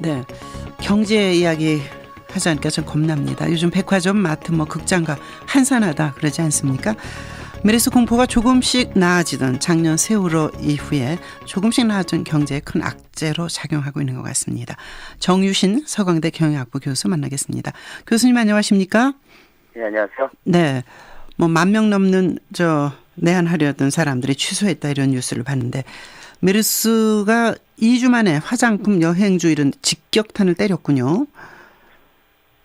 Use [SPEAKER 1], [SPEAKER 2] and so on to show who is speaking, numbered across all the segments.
[SPEAKER 1] 네. 경제 이야기 하지 않으니까 좀 겁납니다. 요즘 백화점, 마트, 뭐 극장가 한산하다 그러지 않습니까? 메르스 공포가 조금씩 나아지던 작년 세월호 이후에 조금씩 나아진 경제에 큰 악재로 작용하고 있는 것 같습니다. 정유신 서강대 경영학부 교수 만나겠습니다. 교수님 안녕하십니까?
[SPEAKER 2] 네, 안녕하세요.
[SPEAKER 1] 네. 뭐 만 명 넘는 저 내한하려던 사람들이 취소했다 이런 뉴스를 봤는데 메르스가 2주 만에 화장품 여행주 이런 직격탄을 때렸군요.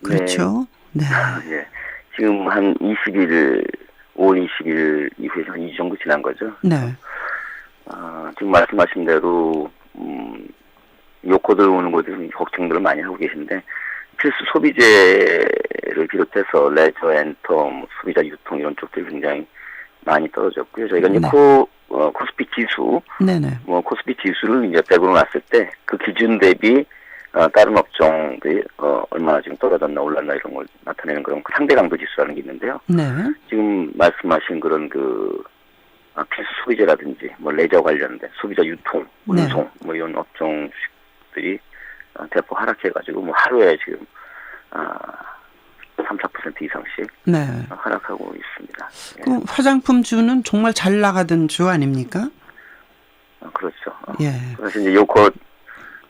[SPEAKER 1] 그렇죠. 네.
[SPEAKER 2] 네. 예. 지금 한 20일, 5월 20일 이후에 한 2주 정도 지난 거죠.
[SPEAKER 1] 네.
[SPEAKER 2] 아, 지금 말씀하신 대로, 음, 요코들 오는 곳에 걱정들을 많이 하고 계신데, 필수 소비재를 비롯해서 레저, 엔터, 뭐 소비자 유통 이런 쪽들이 굉장히 많이 떨어졌고요. 저희가
[SPEAKER 1] 네.
[SPEAKER 2] 코, 어, 코스피 지수,
[SPEAKER 1] 네네.
[SPEAKER 2] 뭐 코스피 지수를 이제 100으로 놨을 때 그 기준 대비 어, 다른 업종들이 어, 얼마나 지금 떨어졌나 올랐나 이런 걸 나타내는 그런 그 상대 강도 지수라는 게 있는데요.
[SPEAKER 1] 네.
[SPEAKER 2] 지금 말씀하신 그런 그 아, 필수 소비재라든지 뭐 레저 관련된 소비자 유통,
[SPEAKER 1] 네.
[SPEAKER 2] 운송 뭐 이런 업종 주식들이 어, 대폭 하락해가지고 뭐 하루에 지금 아, 3, 4% 이상씩
[SPEAKER 1] 네.
[SPEAKER 2] 하락하고 있습니다. 예.
[SPEAKER 1] 그 화장품주는 정말 잘 나가던 주 아닙니까?
[SPEAKER 2] 어, 그렇죠. 어.
[SPEAKER 1] 예.
[SPEAKER 2] 그래서 이제 요거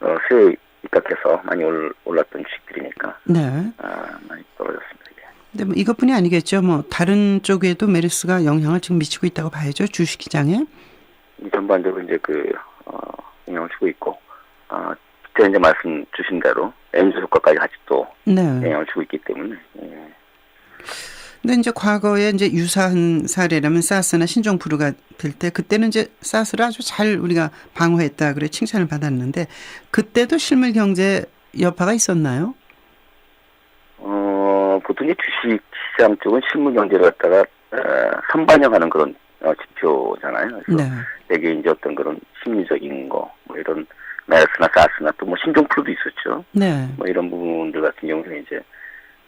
[SPEAKER 2] 어, 수요 입각해서 많이 올, 올랐던 주식들이니까
[SPEAKER 1] 네.
[SPEAKER 2] 아, 많이 떨어졌습니다.
[SPEAKER 1] 근데 뭐 이것뿐이 아니겠죠. 뭐 다른 쪽에도 메르스가 영향을 지금 미치고 있다고 봐야죠. 주식시장에.
[SPEAKER 2] 이 전반적으로 이제 그 어, 영향을 주고 있고 아, 제가 이제 말씀 주신 대로 엔저 효과까지 같이 또
[SPEAKER 1] 네.
[SPEAKER 2] 영향을 주고 있기 때문에 예.
[SPEAKER 1] 근데 이제 과거에 이제 유사한 사례라면 사스나 신종플루가 될 때 그때는 이제 사스를 아주 잘 우리가 방어했다 그래 칭찬을 받았는데 그때도 실물 경제 여파가 있었나요?
[SPEAKER 2] 어, 보통 이제 주식 시장 쪽은 실물 경제를 갖다가 어, 선반영하는 그런 어, 지표잖아요. 그래서
[SPEAKER 1] 네.
[SPEAKER 2] 되게 이제 어떤 그런 심리적인 거, 뭐 이런 메르스나 사스나 또 뭐 신종플루도 있었죠.
[SPEAKER 1] 네.
[SPEAKER 2] 뭐 이런 부분들 같은 경우는 이제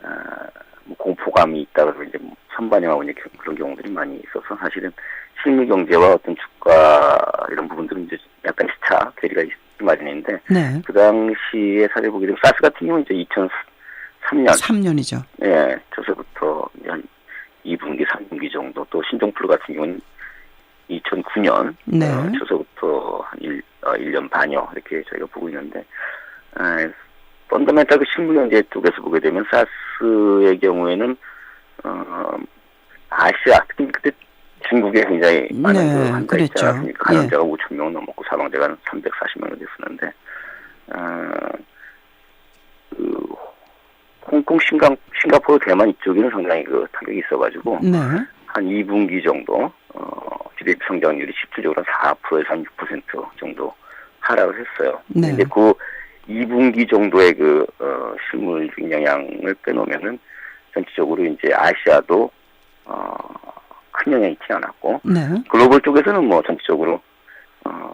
[SPEAKER 2] 아, 뭐 공포감이 있다 그래서 이제 뭐 선반영하고 이제 그런 경우들이 많이 있어서 사실은 실물 경제와 어떤 주가 이런 부분들은 이제 약간 시차 괴리가 있 마련인데
[SPEAKER 1] 네.
[SPEAKER 2] 그 당시에 사례 보게 되면 사스 같은 경우는 이제 2003년
[SPEAKER 1] 3년이죠.
[SPEAKER 2] 예 이제 한 2분기 3분기 정도 또 신종플루 같은 경우는 2009년
[SPEAKER 1] 네.
[SPEAKER 2] 어, 조세부터 한 1, 어, 1년 반여 이렇게 저희가 보고 있는데 에, 펀더멘탈 그 실물경제 쪽에서 보게 되면 사스의 경우에는 어, 아시아 특히 그때 중국에 굉장히 많은
[SPEAKER 1] 네,
[SPEAKER 2] 그 환자 있지
[SPEAKER 1] 그랬죠.
[SPEAKER 2] 않았습니까? 감염자가 5천 명 넘었고 사망자가 한 340명 됐었는데 어, 그 홍콩, 싱가, 싱가포르, 대만 이쪽에는 상당히 그 타격이 있어가지고
[SPEAKER 1] 네.
[SPEAKER 2] 한 2분기 정도 어, GDP 성장률이 실질적으로 4%에서 한 6% 정도 하락을 했어요.
[SPEAKER 1] 네.
[SPEAKER 2] 근데 그 2분기 정도의 그 어, 실물적인 영향을 빼놓으면은 전체적으로 이제 아시아도 어, 큰 영향이 있지 않았고
[SPEAKER 1] 네.
[SPEAKER 2] 글로벌 쪽에서는 뭐 전체적으로 어,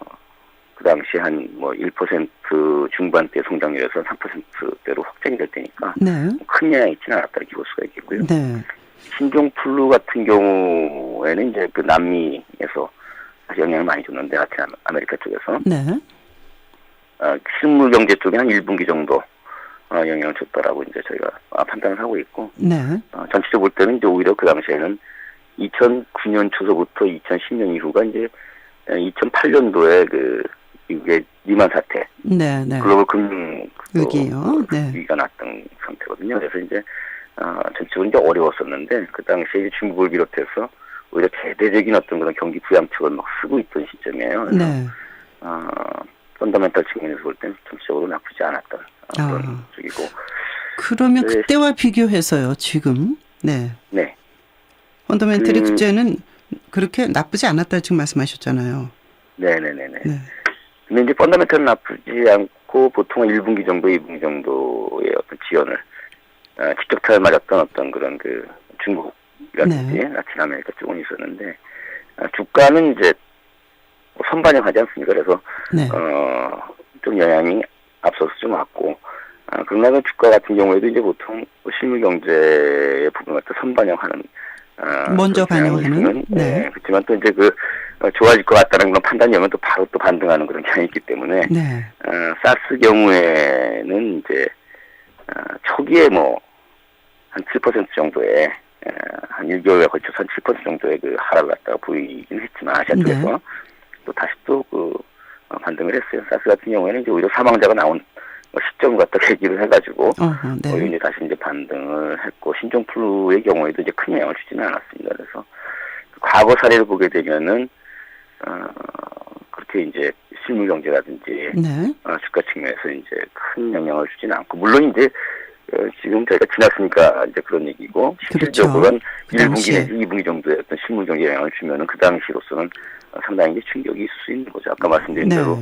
[SPEAKER 2] 그 당시 한 뭐 1% 중반대 성장률에서 3%대로 확장이 될 테니까
[SPEAKER 1] 네.
[SPEAKER 2] 큰 영향이 있지는 않았다 이렇게 볼 수가 있겠고요.
[SPEAKER 1] 네.
[SPEAKER 2] 신종플루 같은 경우에는 이제 그 남미에서 영향을 많이 줬는데 라틴 아메- 아메리카 쪽에서
[SPEAKER 1] 네.
[SPEAKER 2] 어, 실물 경제 쪽에 한 1분기 정도 어, 영향을 줬다라고 이제 저희가 아, 판단을 하고 있고
[SPEAKER 1] 네.
[SPEAKER 2] 어, 전체적으로 볼 때는 이제 오히려 그 당시에는 2009년 초서부터 2010년 이후가 이제 2008년도에 그 미국의 리만 사태
[SPEAKER 1] 네. 네.
[SPEAKER 2] 글로벌 금융 그
[SPEAKER 1] 위기요. 네.
[SPEAKER 2] 위기가 났던 상태거든요. 그래서 이제 어, 전체적으로 이제 어려웠었는데 그 당시에 이제 중국을 비롯해서 오히려 대대적인 어떤 그런 경기 부양책을 막 쓰고 있던 시점이에요. 그래서
[SPEAKER 1] 네.
[SPEAKER 2] 어, 펀더멘탈 측면에서 볼 때는 전체적으로 나쁘지 않았던 어, 그런
[SPEAKER 1] 아.
[SPEAKER 2] 쪽이고
[SPEAKER 1] 그러면
[SPEAKER 2] 네.
[SPEAKER 1] 그때와 비교해서요. 지금. 네.
[SPEAKER 2] 네
[SPEAKER 1] 펀더멘털이
[SPEAKER 2] 그-
[SPEAKER 1] 그때는 그렇게 나쁘지 않았다 지금 말씀하셨잖아요.
[SPEAKER 2] 네네네네.
[SPEAKER 1] 네.
[SPEAKER 2] 근데 이제 펀더멘털은 나쁘지 않고 보통 1분기 정도, 2분기 정도의 어떤 지연을 어, 직격탄을 맞았던 어떤 그런 그 중국이라든지
[SPEAKER 1] 네.
[SPEAKER 2] 라틴 아메리카 쪽은 있었는데 어, 주가는 이제 뭐 선반영하지 않습니까? 그래서
[SPEAKER 1] 네.
[SPEAKER 2] 어, 좀 영향이 앞서서 좀 왔고 아, 그러나 주가 같은 경우에도 이제 보통 뭐 실물 경제의 부분 갖다 선반영하는 아,
[SPEAKER 1] 먼저 반영하는? 네.
[SPEAKER 2] 네. 그렇지만 또 이제 그 어, 좋아질 것 같다는 그런 판단이 오면 또 바로 또 반등하는 그런 경향이 있기 때문에
[SPEAKER 1] 네.
[SPEAKER 2] 어, 사스 경우에는 이제 어, 초기에 뭐 한 7% 정도의 어, 한 1개월에 걸쳐서 한 7% 정도의 그 하락을 갖다가 보이긴 했지만 아시아
[SPEAKER 1] 네.
[SPEAKER 2] 쪽에서 또 다시 또그 반등을 했어요. 사스 같은 경우에는 이제 오히려 사망자가 나온 뭐 시점을 갖다 계기로 해가지고
[SPEAKER 1] 어허, 네.
[SPEAKER 2] 어, 이제 다시 이제 반등을 했고 신종플루의 경우에도 이제 큰 영향을 주지는 않았습니다. 그래서 과거 사례를 보게 되면은 어, 그렇게 이제 실물 경제라든지
[SPEAKER 1] 네.
[SPEAKER 2] 어, 주가 측면에서 이제 큰 영향을 주지는 않고 물론 이제 어, 지금 저희가 지났으니까 이제 그런 얘기고 실질적으로는
[SPEAKER 1] 그
[SPEAKER 2] 1분기
[SPEAKER 1] 당시에.
[SPEAKER 2] 내지 2분기 정도의 어떤 실물 경제 영향을 주면은 그 당시로서는 어, 상당히 이제 충격이 있을 수 있는 거죠. 아까 말씀드린
[SPEAKER 1] 네.
[SPEAKER 2] 대로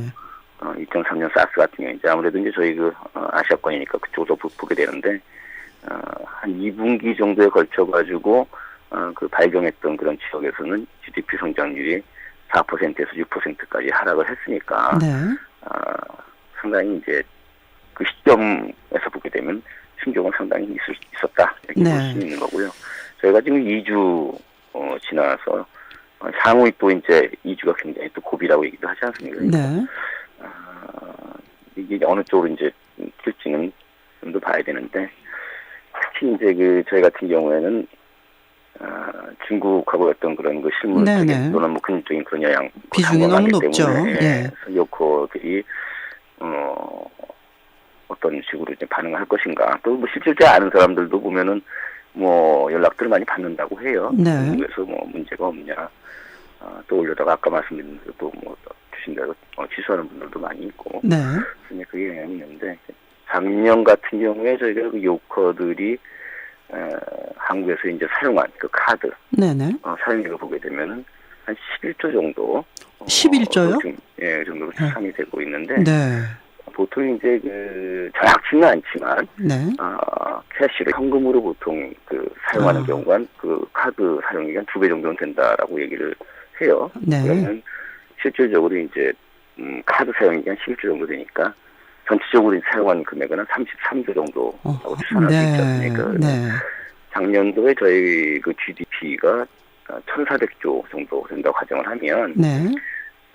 [SPEAKER 2] 어, 2003년 사스 같은 경우 이제 아무래도 이제 저희 그 어, 아시아권이니까 보- 보게 되는데 어, 한 2분기 정도에 걸쳐 가지고 어, 그 발견했던 그런 지역에서는 GDP 성장률이 4%에서 6%까지 하락을 했으니까
[SPEAKER 1] 네.
[SPEAKER 2] 어, 상당히 이제 그 시점에서 보게 되면 충격은 상당히 있을, 있었다 이렇게
[SPEAKER 1] 네.
[SPEAKER 2] 볼수 있는 거고요. 저희가 지금 2주 어, 지나서 어, 향후에 또 이제 2주가 굉장히 또 고비라고 얘기도 하지 않습니까?
[SPEAKER 1] 네.
[SPEAKER 2] 아, 이게 어느 쪽으로 이제 튈지는 좀 더 봐야 되는데 특히 이제 그 저희 같은 경우에는 아, 중국하고 어떤 그런 그 실물적인
[SPEAKER 1] 네네.
[SPEAKER 2] 또는 뭐 근육적인 그런 영향
[SPEAKER 1] 비중이 너무 높죠. 예.
[SPEAKER 2] 그래서 요코들이 어 어떤 식으로 이제 반응을 할 것인가 또 뭐 실질적으로 아는 사람들도 보면은 뭐 연락들을 많이 받는다고 해요.
[SPEAKER 1] 네.
[SPEAKER 2] 그래서 뭐 문제가 없냐 아, 또 올려다가 아까 말씀드린 대로 또뭐 주신 대로 어, 취소하는 분들도 많이 있고
[SPEAKER 1] 네.
[SPEAKER 2] 그래서 그게 영향이 있는데 작년 같은 경우에 저희가 그 요커들이 어, 한국에서 이제 사용한 그 카드
[SPEAKER 1] 네네.
[SPEAKER 2] 어, 사용액을 보게 되면은 한 11조 정도 어,
[SPEAKER 1] 11조 요?
[SPEAKER 2] 좀, 예, 그 정도로 추산이 되고 있는데
[SPEAKER 1] 네.
[SPEAKER 2] 보통 이제 그 정확치는 않지만
[SPEAKER 1] 네.
[SPEAKER 2] 아, 캐시를 현금으로 보통 그 사용하는
[SPEAKER 1] 아.
[SPEAKER 2] 경우가 그 카드 사용액이 한 두 배 정도는 된다라고 얘기를 해요.
[SPEAKER 1] 네.
[SPEAKER 2] 그러면 실질적으로 이제 음, 카드 사용액이 한 11조 정도 되니까 전체적으로 사용한 금액은 한 33조 정도라고
[SPEAKER 1] 어,
[SPEAKER 2] 추산할 수 있지
[SPEAKER 1] 네.
[SPEAKER 2] 않습니까?
[SPEAKER 1] 네.
[SPEAKER 2] 작년도에 저희 그 GDP가 1,400조 정도 된다고 가정을 하면
[SPEAKER 1] 네.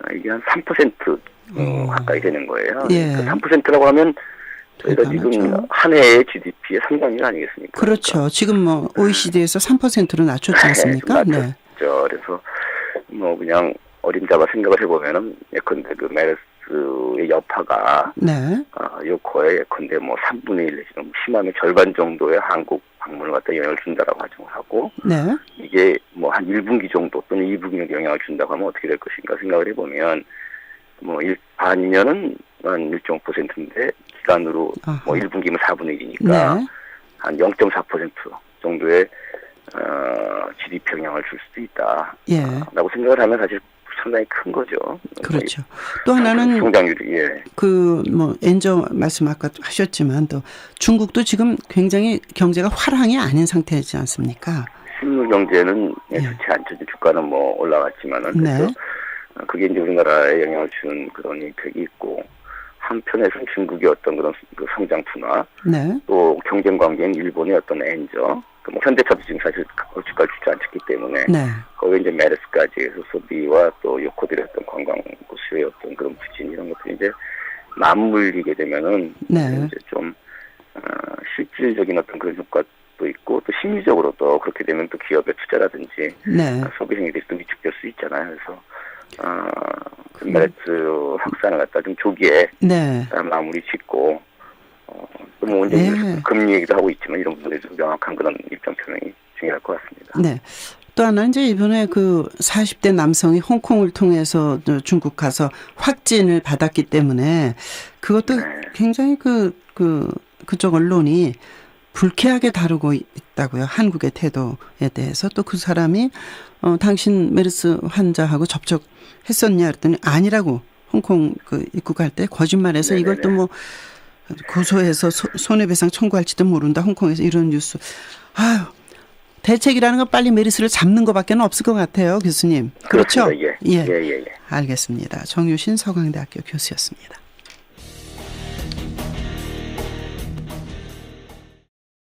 [SPEAKER 2] 아, 이게 한3% 어,
[SPEAKER 1] 어.
[SPEAKER 2] 가까이 되는 거예요.
[SPEAKER 1] 예.
[SPEAKER 2] 그 3%라고 하면 저희가 지금
[SPEAKER 1] 대단하죠.
[SPEAKER 2] 한 해의 GDP의 상당률 아니겠습니까?
[SPEAKER 1] 그렇죠. 지금 뭐 OECD에서 3%로 낮췄지 않습니까?
[SPEAKER 2] 네, 좀
[SPEAKER 1] 네.
[SPEAKER 2] 낮췄죠. 그래서 뭐 그냥 어림잡아 생각을 해보면은 예컨대 그 메르스 의 여파가
[SPEAKER 1] 네.
[SPEAKER 2] 아, 요코에 예컨대 뭐 3분의 1 내지는 심하면 절반 정도의 한국 방문을 갖다 영향을 준다라고 가정을 하고
[SPEAKER 1] 네.
[SPEAKER 2] 이게 뭐 한 1분기 정도 또는 2분기에 영향을 준다고 하면 어떻게 될 것인가 생각을 해보면 뭐 일, 반이면은 한 1.5%인데 기간으로
[SPEAKER 1] 아하.
[SPEAKER 2] 뭐 1분기면 4분의 1이니까
[SPEAKER 1] 네.
[SPEAKER 2] 한0.4% 정도의 어, GDP 영향을 줄 수도 있다.
[SPEAKER 1] 예.
[SPEAKER 2] 라고 생각을 하면 사실 상당히 큰 거죠.
[SPEAKER 1] 그렇죠. 또 하나는
[SPEAKER 2] 성장률이 예.
[SPEAKER 1] 그뭐 엔저 말씀 아까 하셨지만 또 중국도 지금 굉장히 경제가 화랑이 아닌 상태이지 않습니까?
[SPEAKER 2] 실물 경제는 예,
[SPEAKER 1] 예.
[SPEAKER 2] 좋지 않죠. 주가는 뭐 올라갔지만은
[SPEAKER 1] 네.
[SPEAKER 2] 어, 그게 이제 우리나라에 영향을 주는 그런 이펙이 있고 한편에서는 중국의 어떤 그런 그 성장 둔화
[SPEAKER 1] 네.
[SPEAKER 2] 또 경쟁 관계인 일본의 어떤 엔저 그뭐 현대차도 지금 사실 주가를 주지 않기 때문에
[SPEAKER 1] 네.
[SPEAKER 2] 거기 이제 메르스까지 해서 소비와 또 요코들의 어떤 관광 수요의 어떤 그런 부진 이런 것들이 이제 맞물리게 되면은
[SPEAKER 1] 네.
[SPEAKER 2] 이제 좀 어, 실질적인 어떤 그런 효과도 있고 또 심리적으로도 그렇게 되면 또 기업의 투자라든지
[SPEAKER 1] 네.
[SPEAKER 2] 소비 행위들이 또 위축될 수 있잖아요. 그래서 어, 그 메르스 확산을 갖다 좀 조기에
[SPEAKER 1] 네.
[SPEAKER 2] 마무리 짓고 어, 또뭐 이제
[SPEAKER 1] 네.
[SPEAKER 2] 금리 얘기도 하고 있지만 이런 부분에 좀 명확한 그런 입장 표명이 중요할 것 같습니다.
[SPEAKER 1] 네. 또 하나 이제 이번에 그 40대 남성이 홍콩을 통해서 저 중국 가서 확진을 받았기 때문에 그것도
[SPEAKER 2] 네.
[SPEAKER 1] 굉장히 그, 그, 그쪽 언론이 불쾌하게 다루고 있다고요. 한국의 태도에 대해서 또 그 사람이 어, 당신 메르스 환자하고 접촉했었냐 그랬더니 아니라고 홍콩 그 입국할 때 거짓말해서
[SPEAKER 2] 네네네.
[SPEAKER 1] 이걸 또 뭐 고소해서 소- 손해배상 청구할지도 모른다. 홍콩에서 이런 뉴스. 아유. 대책이라는 건 빨리 메르스를 잡는 것밖에 없을 것 같아요, 교수님. 그렇죠?
[SPEAKER 2] 그렇습니다. 예. 예, 예, 예.
[SPEAKER 1] 알겠습니다. 정유신 서강대학교 교수였습니다.